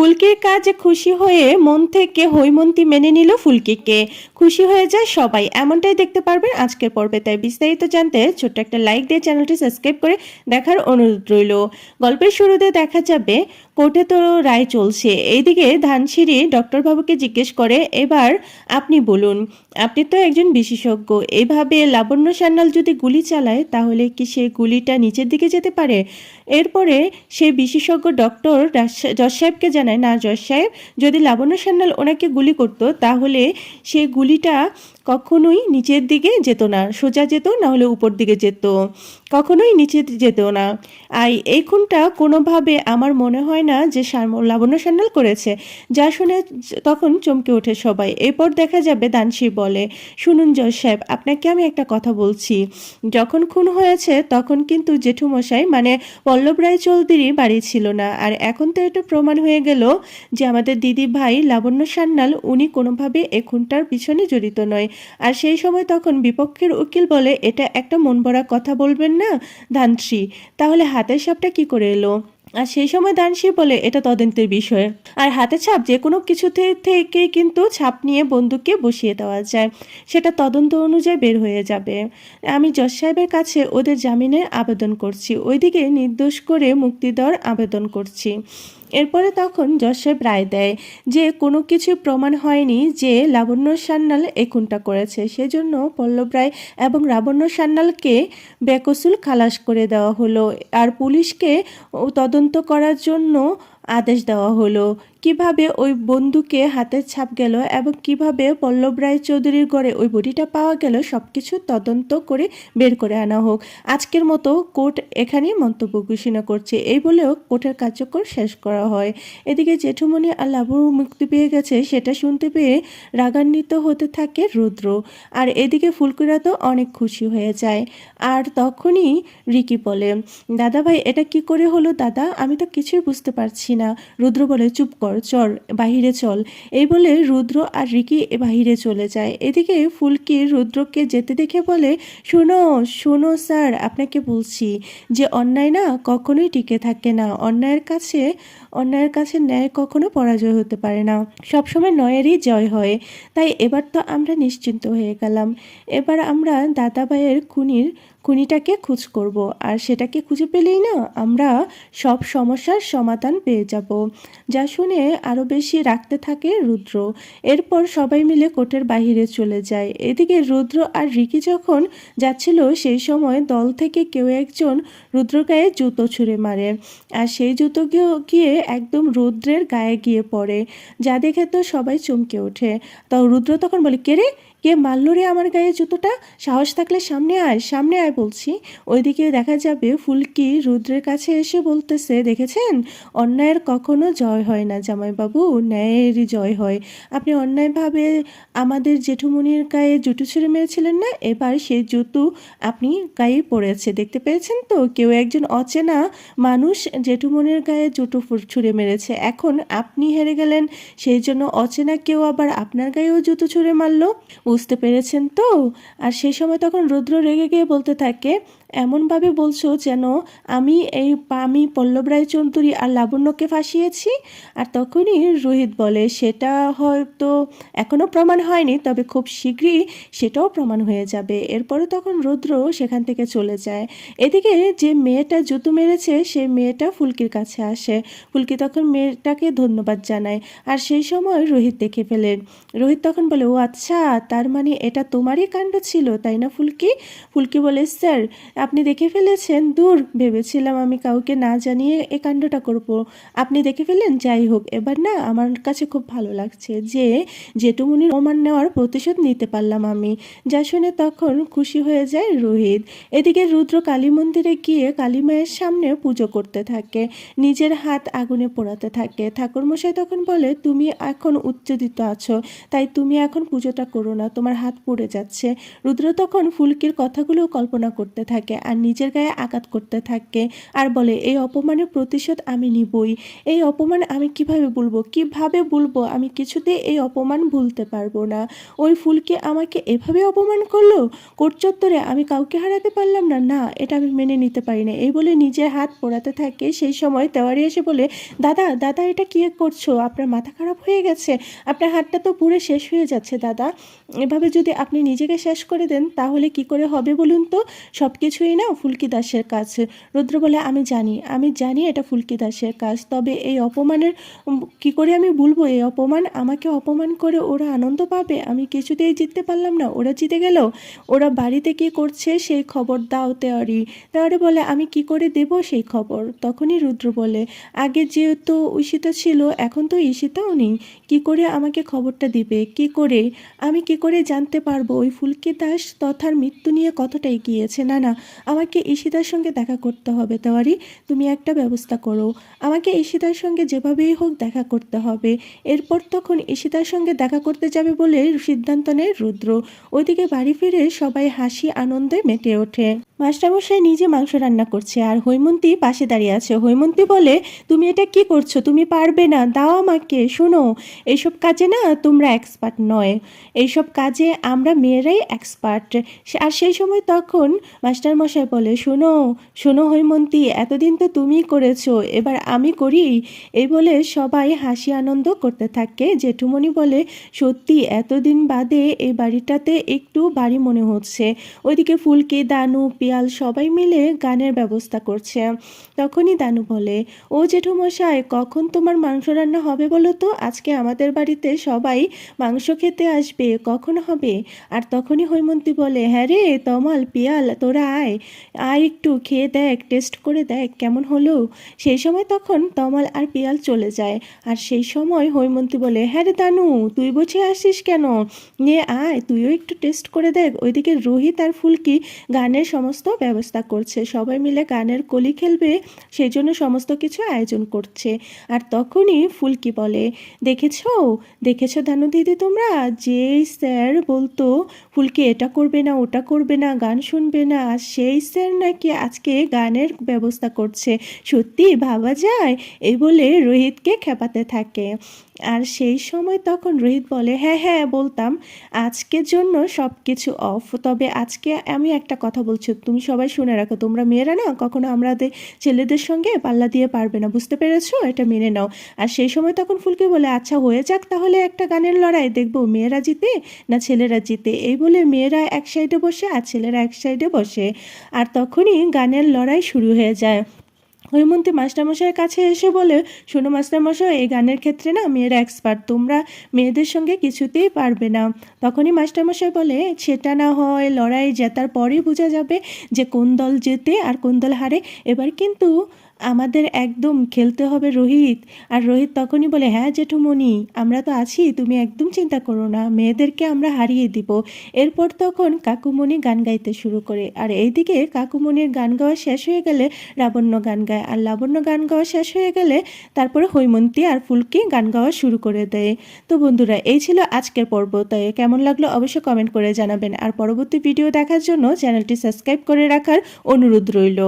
ফুলকির কাজে খুশি হয়ে মন থেকে হৈমন্তী মেনে নিল ফুলকিকে। খুশি হয়ে যায় সবাই। এমনটাই দেখতে পারবেন আজকের পর্বে। তাই বিস্তারিত জানতে ছোট্ট একটা লাইক দিয়ে চ্যানেলটি সাবস্ক্রাইব করে দেখার অনুরোধ রইল। গল্পের শুরুতে দেখা যাবে কোর্টে তো রায় চলছে। এইদিকে ধানসিঁড়ি ডক্টর বাবুকে জিজ্ঞেস করে, এবার আপনি বলুন, আপনি তো একজন বিশেষজ্ঞ এইভাবে লাবণ্য সান্যাল যদি গুলি চালায়, তাহলে কি সে গুলিটা নিচের দিকে যেতে পারে? এরপরে সে বিশেষজ্ঞ ডক্টর জজ সাহেবকে জানায়, না জজ সাহেব, যদি লাবণ্য সান্যাল ওনাকে গুলি করতো, তাহলে সে গুলিটা কখনোই নিচের দিকে যেত না, সোজা যেত না হলে উপর দিকে যেত। কখনোই নিচে যেত না। আর এই খুনটা কোনোভাবে আমার মনে হয় না যে লাবণ্য সান্যাল করেছে। যা শুনে তখন চমকে ওঠে সবাই। এরপর দেখা যাবে দানশি বলে, শুনুন জজ সাহেব, আপনাকে আমি একটা কথা বলছি। যখন খুন হয়েছে তখন কিন্তু জেঠুমশাই মানে পল্লব রায় চৌধুরী বাড়ি ছিল না। আর এখন তো এটা প্রমাণ হয়ে গেল যে আমাদের দিদি ভাই লাবণ্য সান্যাল, উনি কোনোভাবে এ খুনটার পিছনে জড়িত নয়। আর সেই সময় তখন বিপক্ষের উকিল বলে, এটা একটা মন কথা বলবেন না ধানশ্রী তাহলে হাতের সাপটা কি করে এলো? আর সেই সময় দানশী বলে, এটা তদন্তের বিষয়। আর হাতে ছাপ যে কোনো কিছু থেকে কিন্তু ছাপ নিয়ে বন্দুককে বসিয়ে দেওয়া যায়। সেটা তদন্ত অনুযায়ী বের হয়ে যাবে। আমি জজ সাহেবের কাছে ওদের জামিনের আবেদন করছি। ওইদিকে নির্দোষ করে মুক্তি দেওয়ার আবেদন করছি। এরপরে তখন যশেব রায় দেয় যে কোনো কিছু প্রমাণ হয়নি যে লাবণ্য সান্যাল খুনটা করেছে। সেজন্য পল্লব রায় এবং লাবণ্য সান্যালকে বেকসুল খালাস করে দেওয়া হলো। আর পুলিশকে তদন্ত করার জন্য আদেশ দেওয়া হলো। কীভাবে ওই বন্ধুকে হাতের ছাপ গেল এবং কীভাবে পল্লব রায় চৌধুরীর ঘরে ওই বডিটা পাওয়া গেল সব কিছু তদন্ত করে বের করে আনা হোক। আজকের মতো কোর্ট এখানেই মন্তব্য ঘোষণা করছে। এই বলেও কোর্টের কার্যকর শেষ করা হয়। এদিকে জেঠুমণি আর লাবু মুক্তি পেয়ে গেছে, সেটা শুনতে পেয়ে রাগান্বিত হতে থাকে রুদ্র। আর এদিকে ফুলকুরা তো অনেক খুশি হয়ে যায়। আর তখনই রিকি বলে দাদা ভাই এটা কি করে হলো দাদা? আমি তো কিছুই বুঝতে পারছি না। রুদ্র বলে, চুপ কর, চল, বাহিরে চল। এই বলে রুদ্র আর রিকি বাহিরে চলে যায়। এদিকে ফুলকি রুদ্রকে যেতে দেখে বলে, শোনো শোনো স্যার, আপনাকে বলছি যে অন্যায় না কখনোই টিকে থাকে না। অন্যায়ের কাছে অন্যায়ের কাছে ন্যায় কখনো পরাজয় হতে পারে না। সবসময় নয়েরই জয় হয়। তাই এবার তো আমরা নিশ্চিন্ত হয়ে গেলাম। এবার আমরা দাদাভাইয়ের খুনির খুনিটাকে খুঁজ করব। আর সেটাকে খুঁজে পেলেই না আমরা সব সমস্যার সমাধান পেয়ে যাব। যা শুনে আরও বেশি রাখতে থাকে রুদ্র। এরপর সবাই মিলে কোর্টের বাহিরে চলে যায়। এদিকে রুদ্র আর রিকি যখন যাচ্ছিল, সেই সময় দল থেকে কেউ একজন রুদ্র গায়ে জুতো ছুঁড়ে মারে। আর সেই জুতো গিয়ে- একদম রুদ্রের গায়ে গিয়ে পড়ে। যা দেখে তো সবাই চমকে ওঠে। তো রুদ্র তখন বলে, কে রে? কে মারলো রে আমার গায়ে জুতোটা? সাহস থাকলে সামনে আয় সামনে আয় বলছি। ওইদিকে দেখা যাবে ফুলকি রুদ্রের কাছে এসে বলতেছে, দেখেছেন? অন্যায়ের কখনো জয় হয় না জামাইবাবু, ন্যায়েরই জয় হয়। আপনি অন্যায়ভাবে আমাদের জেঠুমনির গায়ে জুতো ছুঁড়ে মেরেছিলেন না? এবার সেই জুতো আপনি গায়ে পড়েছে, দেখতে পেয়েছেন তো? কেউ একজন অচেনা মানুষ জেঠুমনির গায়ে জুতো ছুঁড়ে মেরেছে। এখন আপনি হেরে গেলেন, সেই জন্য অচেনা কেউ আবার আপনার গায়েও জুতো ছুঁড়ে মারলো? বুঝতে পেরেছেন তো? আর সেই সময় তখন রুদ্র রেগে গিয়ে বলতে থাকে এমনভাবে বলছো যেন আমি এই আমি পল্লব রায় চৌধুরী আর লাবণ্যকে ফাঁসিয়েছি? আর তখনই রোহিত বলে, সেটা হয়তো এখনও প্রমাণ হয়নি, তবে খুব শীঘ্রই সেটাও প্রমাণ হয়ে যাবে। এরপরে তখন রুদ্র সেখান থেকে চলে যায়। এদিকে যে মেয়েটা জুতো মেরেছে, সেই মেয়েটা ফুলকির কাছে আসে। ফুলকি তখন মেয়েটাকে ধন্যবাদ জানায়, আর সেই সময় রোহিত দেখে ফেলেন রোহিত তখন বলে, ও আচ্ছা তার মানে এটা তোমারই কাণ্ড ছিল, তাই না ফুলকি? ফুলকি বলে, স্যার আপনি দেখে ফেলেছেন? দূর, ভেবেছিলাম আমি কাউকে না জানিয়ে এ কাণ্ডটা করব। আপনি দেখে ফেলেন যাই হোক, এবার না, আমার কাছে খুব ভালো লাগছে যে জেঠুমনির ওমান নেওয়ার প্রতিশোধ নিতে পারলাম আমি। যা শুনে তখন খুশি হয়ে যায় রোহিত। এদিকে রুদ্র কালী মন্দিরে গিয়ে কালী মায়ের সামনে পুজো করতে থাকে, নিজের হাত আগুনে পোড়াতে থাকে। ঠাকুরমশাই তখন বলে, তুমি এখন উচ্চদিত আছো, তাই তুমি এখন পুজোটা করো না, তোমার হাত পুড়ে যাচ্ছে। রুদ্র তখন ফুলকির কথাগুলো কল্পনা করতে থাকে। থাকে আর নিজের গায়ে আঘাত করতে থাকে আর বলে, এই অপমানের প্রতিশোধ আমি নিবই। এই অপমান আমি কীভাবে বলব কীভাবে বলব আমি কিছুতেই এই অপমান ভুলতে পারব না। ওই ফুলকে আমাকে এভাবে অপমান করল? কোটচত্বরে আমি কাউকে হারাতে পারলাম না? না, এটা আমি মেনে নিতে পারি না এই বলে নিজের হাত পোড়াতে থাকে। সেই সময় তেওয়ারি এসে বলে, দাদা দাদা, এটা কি করছ? আপনার মাথা খারাপ হয়ে গেছে। আপনার হাতটা তো পুরো শেষ হয়ে যাচ্ছে, দাদা। এভাবে যদি আপনি নিজেকে শেষ করে দেন, তাহলে কি করে হবে বলুন তো? সব কিছুই না ফুলকি দাসের কাজ রুদ্র বলে, আমি জানি আমি জানি এটা ফুলকি দাসের কাজ, তবে এই অপমানের কি করে আমি বলব এই অপমান আমাকে অপমান করে ওরা আনন্দ পাবে? আমি কিছুতেই জিততে পারলাম না, ওরা জিতে গেল। ওরা বাড়িতে কি করছে সেই খবর দাও তেওয়ারি তেওয়ারি বলে, আমি কি করে দেব সেই খবর? তখনই রুদ্র বলে, আগে যেহেতু ঈশিতা ছিল, এখন তো ঈশিতাও নেই। কি করে আমাকে খবরটা দিবে? কি করে? আমি কি করে জানতে পারব? ওই ফুলকি দাস তথার মৃত্যু নিয়ে কতটাই গিয়েছে না না আমাকে ঈশিতার সঙ্গে দেখা করতে হবে তেওয়ারি, তুমি একটা ব্যবস্থা করো। আমাকে ঈশিতার সঙ্গে যেভাবেই হোক দেখা করতে হবে। এরপর তখন ঈশিতার সঙ্গে দেখা করতে যাবে বলে সিদ্ধান্ত নেয় রুদ্র। ওইদিকে বাড়ি ফিরে সবাই হাসি আনন্দে মেতে ওঠে। মাস্টারমশাই নিজে মাংস রান্না করছে আর হৈমন্তী পাশে দাঁড়িয়ে আছে। হৈমন্তী বলে, তুমি এটা কি করছ? তুমি পারবে না। দাও আমাকে, শোনো। এইসব কাজে না তোমরা এক্সপার্ট নয়। এইসব কাজে আমরা মেয়েরাই এক্সপার্ট আর সেই সময় তখন মাস্টারমশাই বলে, শোনো শোনো হৈমন্তী, এতদিন তো তুমিই করেছ, এবার আমি করি। এই বলে সবাই হাসি আনন্দ করতে থাকে। জেঠুমণি বলে, সত্যি, এতদিন বাদে এই বাড়িটাতে একটু বাড়ি মনে হচ্ছে। ওইদিকে ফুলকি, দানু, পিয়াল সবাই মিলে গানের ব্যবস্থা করছে। তখনই দানু বলে, ও জেঠুমশাই, কখন তোমার মাংস রান্না হবে বলো তো? আজকে আমাদের বাড়িতে সবাই মাংস খেতে আসবে, কখন হবে? আর তখনই হৈমন্তী বলে হ্যাঁ রে, তমাল, পিয়াল, তোরা আয়। আয় একটু খেয়ে দেখ টেস্ট করে দেখ কেমন হলো। সেই সময় তখন তমাল আর পিয়াল চলে যায়, আর সেই সময় হৈমন্তী বলে হ্যাঁ রে দানু তুই বসে আসিস কেন? নিয়ে আয়, তুইও একটু টেস্ট করে দেখ। ওইদিকে রোহিত আর ফুলকি গানের সমস্ত ব্যবস্থা করছে। সবাই মিলে গানের কলি খেলবে সেই জন্য সমস্ত কিছু আয়োজন করছে। আর তখনই ফুলকি বলে, দেখেছ? দেখেছ দানু দিদি তোমরা? যে স্যার বলতো, ফুলকি এটা করবে না, ওটা করবে না, গান শুনবে না, আর সেই স্যার নাকি আজকে গানের ব্যবস্থা করছে। সত্যি ভাবা যায়? এই বলে রোহিতকে খেপাতে থাকে। আর সেই সময় তখন রোহিত বলে হ্যাঁ হ্যাঁ বলতাম। আজকের জন্য সব কিছু অফ তবে আজকে আমি একটা কথা বলছি, তুমি সবাই শুনে রাখো, তোমরা মেয়েরা না কখনো আমাদের ছেলেদের সঙ্গে পাল্লা দিয়ে পারবে না, বুঝতে পেরেছ? এটা মেনে নাও। আর সেই সময় তখন ফুলকে বলে আচ্ছা হয়ে যাক তাহলে একটা গানের লড়াই, দেখব মেয়েরা জিতে না ছেলেরা জিতে? এই বলে মেয়েরা এক সাইডে বসে আর ছেলেরা এক সাইডে বসে। আর তখনই গানের লড়াই শুরু হয়ে যায়। হৈমন্তী মাস্টারমশাইয়ের কাছে এসে বলে, শোনো মাস্টারমশাই, এই গানের ক্ষেত্রে না মেয়েরা এক্সপার্ট তোমরা মেয়েদের সঙ্গে কিছুতেই পারবে না। তখনই মাস্টারমশাই বলে, সেটা না হয়, লড়াই জেতার পরেই বোঝা যাবে যে কোন দল জেতে আর কোন দল হারে। এবার কিন্তু আমাদের একদম খেলতে হবে রোহিত। আর রোহিত তখনই বলে হ্যাঁ জেঠুমণি, আমরা তো আছি, তুমি একদম চিন্তা করো না, মেয়েদেরকে আমরা হারিয়ে দিব। এরপর তখন কাকুমণি গান গাইতে শুরু করে। আর এইদিকে কাকুমণির গান গাওয়া শেষ হয়ে গেলে লাবণ্য গান গায়। আর লাবণ্য গান গাওয়া শেষ হয়ে গেলে তারপরে হৈমন্তী আর ফুলকি গান গাওয়া শুরু করে দেয়। তো বন্ধুরা, এই ছিল আজকের পর্ব। তাই কেমন লাগল অবশ্যই কমেন্ট করে জানাবেন। আর পরবর্তী ভিডিও দেখার জন্য চ্যানেলটি সাবস্ক্রাইব করে রাখার অনুরোধ রইল।